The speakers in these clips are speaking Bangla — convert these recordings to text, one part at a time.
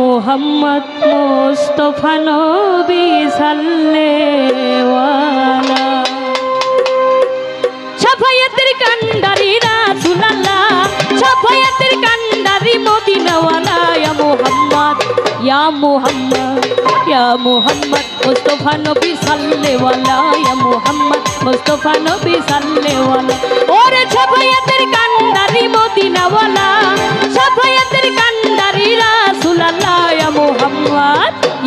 মোহাম্মদ মোস্তফা নবী সাল্লেওয়ালা। সাফায়াতের কান্ডারি রাসুলাল্লাহ, সাফায়াতের কান্ডারি মদিনাওয়ালা। ইয়া মোহাম্মদ ইয়া মোহাম্মদ ইয়া মোহাম্মদ মুস্তফা নবী সাল্লেওয়ালা। ইয়া মোহাম্মদ মুস্তফা নবী সাল্লেওয়ালা। ওরে মদিনাওয়ালা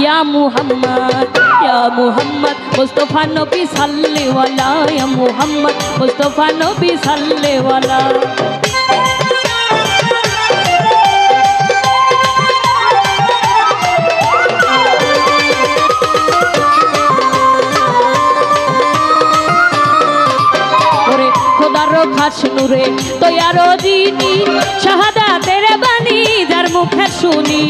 ইয়া মোহাম্মদ ইয়া মোহাম্মদ, মুস্তফা নবী সাল্লেওয়ালা, ইয়া মোহাম্মদ, মুস্তফা নবী সাল্লেওয়ালা। খাস নুরে তৈয়ার দিনি শাহাদা তেরে বাণী, যার মুখে শুনি।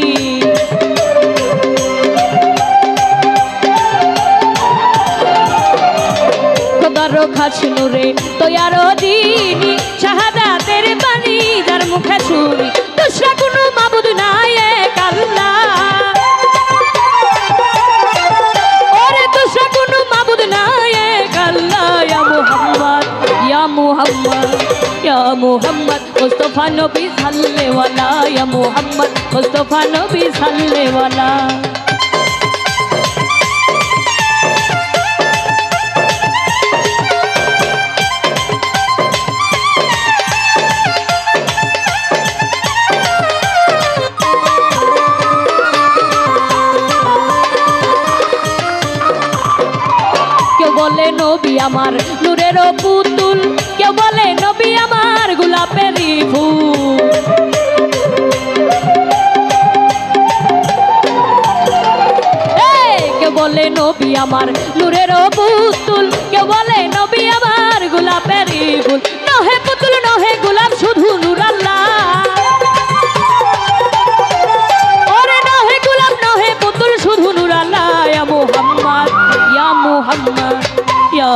খাস নুরে তৈয়ার দিনি। শাহাদা তেরে বাণী যার মুখে শুনি, দুসরা কোনো মাবুদ নাই এক আল্লাহ ওরে দুসরা কোনো মাবুদ নাই এক আল্লাহ ইয়া মুহাম্মদ ইয়া মুহাম্মদ ইয়া মুহাম্মদ, মুস্তাফা নবী সাল্লেওয়ালা ইয়া মুহাম্মদ, মুস্তাফা নবী বলে নবী আমার নূরের পুতুল কেউ বলে নবী আমার গোলাপেরই ফুল এই, কেউ বলে নবী আমার নূরের পুতুল কেউ বলে নবী আমার গোলাপেরই ফুল নহে পুতুল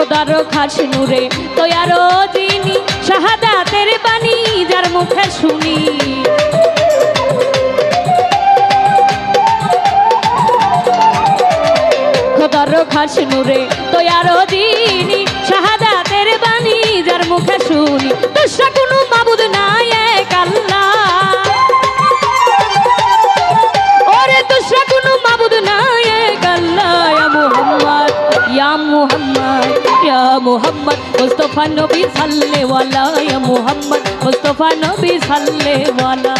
খোদার খাস নূরে তৈয়ার দিনি শাহাদাতের বাণী, যার মুখে শুনি। খোদার খাস নূরে তৈয়ার দিনি শাহাদাতের বাণী, যার মুখে শুনি। দুসরা কোনো মাবুদ নাই এক আল্লাহ। ওরে দুসরা কোনো মাবুদ নাই এক আল্লাহ। ইয়া মুহাম্মদ ইয়া মুহাম্মদ। মুহাম্মদ মুস্তাফা নবী সাল্লেওয়ালা, ইয়া মুহাম্মদ মুস্তাফা নবী সাল্লেওয়ালা।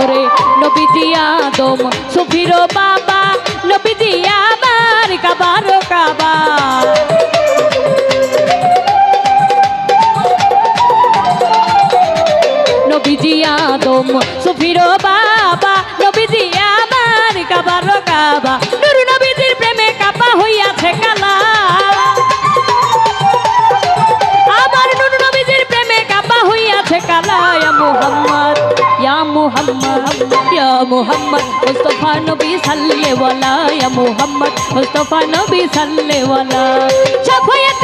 ওরে নবীজি আদম, সুফির বাবা, নবীজি আদম সুফির বাবা, নবীজি আমার কাবার কাবা। নুরু নবীজির প্রেমে কাবা হইয়াছে কালা। আমার নুরু নবীজির প্রেমে কাবা হইয়াছে কালা। মুহাম্মদ, ইয়া মুহাম্মদ ইয়া মুহাম্মদ, মুস্তাফা নবী সাল্লেওয়ালা, ইয়া মুহাম্মদ, মুস্তাফা নবী সাল্লেওয়ালা। সাফায়াতের